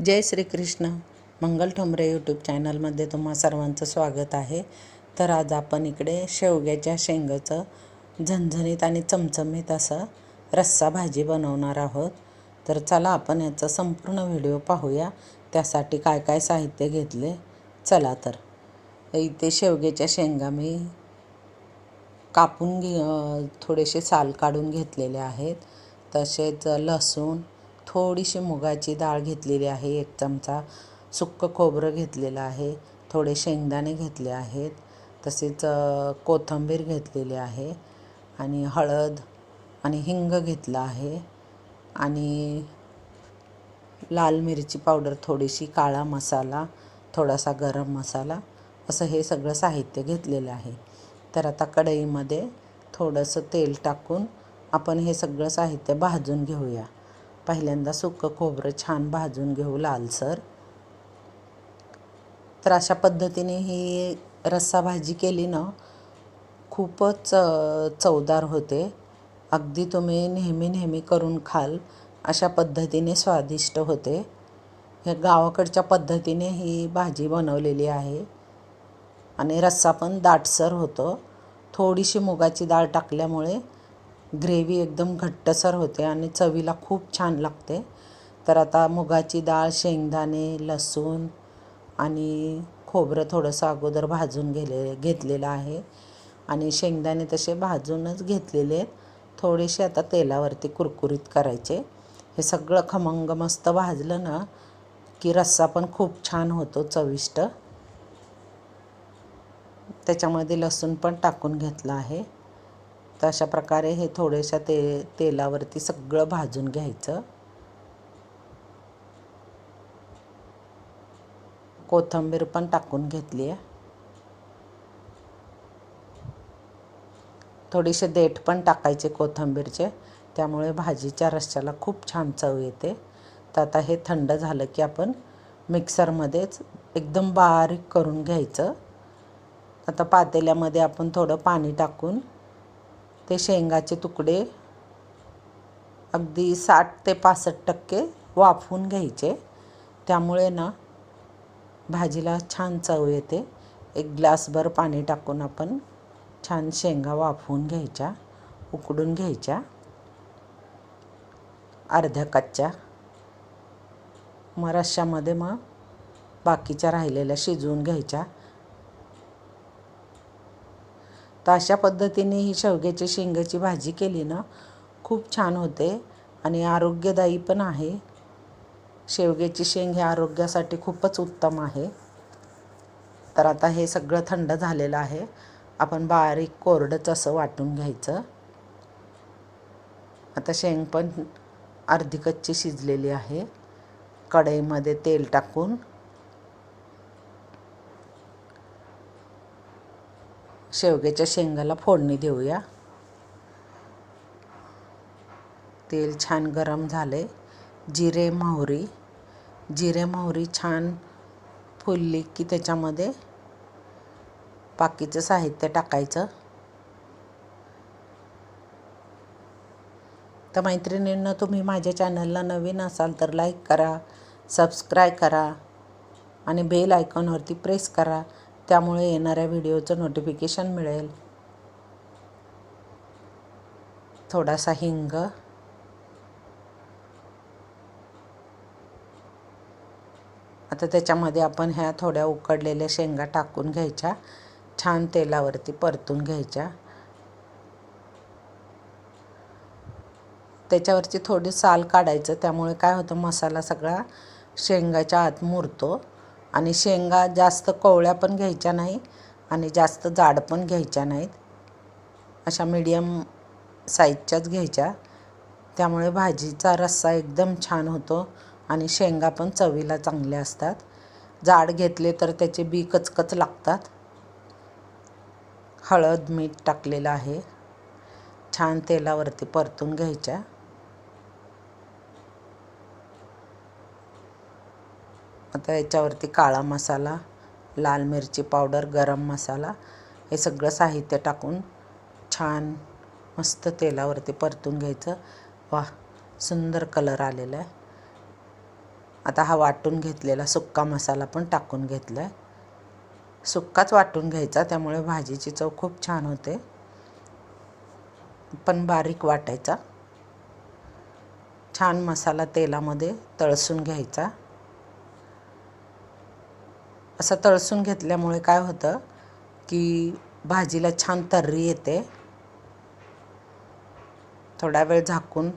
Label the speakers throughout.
Speaker 1: जय Shrikrishna Mangal Thombare YouTube चॅनलमध्ये तुम्हा सर्वांचं स्वागत आहे. तर आज आपण इकडे शेवग्याच्या शेंगाचं झणझणीत आणि चमचमीत असं रस्सा भाजी बनवणार आहोत. तर चला आपण याचा संपूर्ण व्हिडिओ पाहूया. त्यासाठी काय काय साहित्य घेतले? चला तर. इथे शेवग्याच्या शेंगा मी कापून घे थोडेसे साल काढून घेतलेले आहेत. तसेच लसूण थोडीशी मुगाची डाळ घेतलेली आहे एक चमचा सुक्कं खोबरं घेतलेलं आहे थोडे शेंगदाणे घेतले आहेत तसेच कोथंबीर कोथिंबीर घेतलेली आहे आणि हळद आणि हिंग घेतलं आहे आणि लाल मिरची पावडर थोडीशी काळा मसाला थोडासा गरम मसाला असं हे सगळं साहित्य घेतलेलं आहे. तर आता कढईमध्ये थोडंसं तेल टाकून आपण हे सगळं साहित्य भाजून घेऊया. पहिल्यांदा सुकं खोबरं छान भाजून घेऊ लालसर. तर अशा पद्धतीने ही रस्सा भाजी केली ना खूपच चवदार होते. अगदी तुम्ही नेहमी नेहमी करून खाल अशा पद्धतीने स्वादिष्ट होते. ह्या गावाकडच्या पद्धतीने ही भाजी बनवलेली आहे. आणि रस्सा पण दाटसर होतो. थोडीशी मुगाची डाळ टाकल्यामुळे ग्रेव्ही एकदम घट्टसर होते आणि चवीला खूप छान लागते. तर आता मुगाची डाळ शेंगदाणे लसूण आणि खोबरं थोडंसं अगोदर भाजून गेले घेतलेलं आहे. आणि शेंगदाणे तसे भाजूनच घेतलेले आहेत. थोडेसे आता तेलावरती कुरकुरीत करायचे. हे सगळं खमंग मस्त भाजलं ना की रस्सा पण खूप छान होतो चविष्ट. त्याच्यामध्ये लसूण पण टाकून घेतलं आहे. तर अशा प्रकारे हे थोड्याशा ते तेलावरती सगळं भाजून घ्यायचं. कोथिंबीर पण टाकून घेतली आहे. थोडीशी देठ पण टाकायचे कोथिंबीरचे. त्यामुळे भाजीच्या रश्श्याला खूप छान चव येते. तर आता हे थंड झालं की आपण मिक्सरमध्येच एकदम बारीक करून घ्यायचं. आता पातेल्यामध्ये आपण थोडं पाणी टाकून ते शेंगाचे तुकडे अगदी साठ ते पासष्ट टक्के वाफवून घ्यायचे. त्यामुळे ना भाजीला छान चव येते. एक ग्लासभर पाणी टाकून आपण छान शेंगा वाफवून घ्यायच्या उकडून घ्यायच्या. अर्ध्या कच्च्या. मग रश्श्यामध्ये मग बाकीच्या राहिलेल्या शिजवून घ्यायच्या. तर अशा पद्धतीने ही शेवग्याची शेंगाची भाजी केली ना खूप छान होते आणि आरोग्यदायी पण आहे. शेवग्याची शेंग हे आरोग्यासाठी खूपच उत्तम आहे. तर आता हे सगळं थंड झालेलं आहे. आपण बारीक कोरडंच असं वाटून घ्यायचं. आता शेंग पण अर्धी कच्ची शिजलेली आहे. कढईमध्ये तेल टाकून शेवग्याच्या शेंगाला फोडणी देऊया. तेल छान गरम झाले जिरे मोहरी. जिरे मोहरी छान फुलली की त्याच्यामध्ये बाकीचं साहित्य टाकायचं. तर मैत्रिणींना तुम्ही माझ्या चॅनलला नवीन असाल तर लाईक करा सबस्क्राईब करा आणि बेल आयकॉनवरती प्रेस करा. त्यामुळे येणाऱ्या व्हिडिओचं नोटिफिकेशन मिळेल. थोडासा हिंग. आता त्याच्यामध्ये आपण ह्या थोड्या उकडलेल्या शेंगा टाकून घ्यायच्या. छान तेलावरती परतून घ्यायच्या. त्याच्यावरची थोडी साल काढायचं. त्यामुळे काय होतं मसाला सगळा शेंगाच्या आत मुरतो. आणि शेंगा जास्त कोवळ्या पण घ्यायच्या नाही आणि जास्त जाड पण घ्यायच्या नाहीत. अशा मीडियम साईजच्याच घ्यायच्या. त्यामुळे भाजीचा रस्सा एकदम छान होतो आणि शेंगा पण चवीला चांगल्या असतात. जाड घेतले तर त्याचे बी कचकच लागतात. हळद मीठ टाकलेलं आहे. छान तेलावरती परतून घ्यायच्या. आता याच्यावरती काळा मसाला लाल मिरची पावडर गरम मसाला हे सगळं साहित्य टाकून छान मस्त तेलावरती परतून घ्यायचं. वा सुंदर कलर आलेला आहे. आता हा वाटून घेतलेला सुक्का मसाला पण टाकून घेतला आहे सुक्काच वाटून घ्यायचा त्यामुळे भाजीची चव खूप छान होते. पण बारीक वाटायचा. छान मसाला तेलामध्ये तळसून घ्यायचा. असं तळसून घेतल्यामुळे काय होतं की भाजीला छान तर्री येते. थोडा वेळ झाकून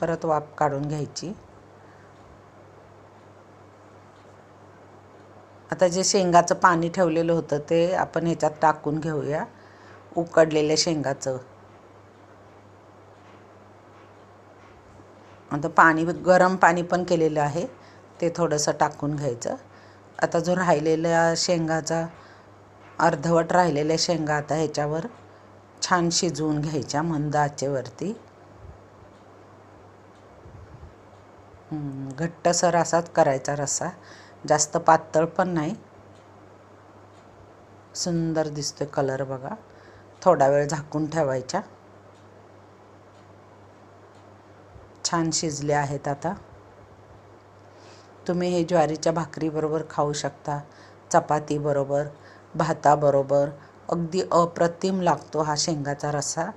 Speaker 1: परत वाफ काढून घ्यायची. आता जे शेंगाचं पाणी ठेवलेलं होतं ते आपण ह्याच्यात टाकून घेऊया. उकडलेल्या शेंगाचं. आता पाणी गरम पाणी पण केलेलं आहे. ते थोडंसं टाकून घ्यायचं. आता जो राहिलेला शेंगाचा अर्धवट राहिलेल्या शेंगा आता ह्याच्यावर छान शिजवून घ्यायच्या मंद आचेवरती घट्टसर असाच करायचा रस्सा. जास्त पातळ पण नाही. सुंदर दिसतोय कलर बघा. थोडा वेळ झाकून ठेवायच्या छान शिजले आहेत आता. तुम्ही हे ज्वारीच्या भाकरीबरोबर खाऊ शकता. चपातीबरोबर भाताबरोबर अगदी अप्रतिम लागतो हा शेंगाचा रस्सा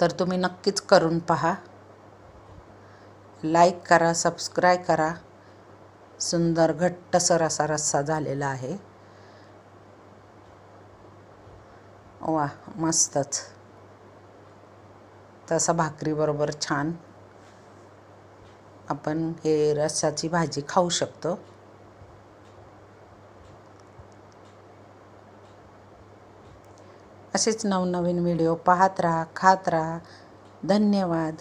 Speaker 1: तर तुम्ही नक्कीच करून पहा. लाईक करा सबस्क्राईब करा. सुंदर घट्टसर असा रस्सा झालेला आहे. वा मस्तच. तसा भाकरीबरोबर छान. आपण हे रस्साची भाजी खाऊ शकतो. असेच नवनवीन व्हिडिओ पाहत राहा खात राहा. धन्यवाद.